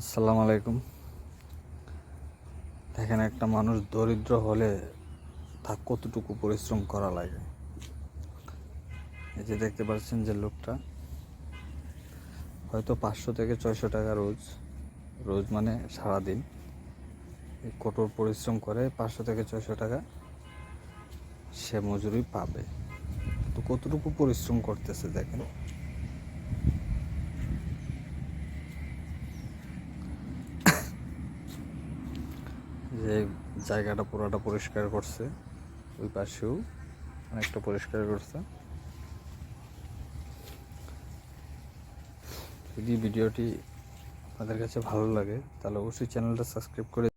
আসসালামু আলাইকুম। দেখেন একটা মানুষ দরিদ্র হলে তা কতটুকু পরিশ্রম করা লাগে? এই যে দেখতে পাচ্ছেন যে লোকটা, হয়তো পাঁচশো থেকে ছয়শো টাকা রোজ রোজ মানে সারাদিন কঠোর পরিশ্রম করে পাঁচশো থেকে ছয়শো টাকা সে মজুরি পাবে। তো কতটুকু পরিশ্রম করতেছে দেখেন? যে জায়গাটা পুরোটা পরিষ্কার করছে, ওই পাশেও অনেকটা পরিষ্কার করছে। যদি ভিডিওটি আপনাদের কাছে ভালো লাগে, তাহলে অবশ্যই চ্যানেলটা সাবস্ক্রাইব করে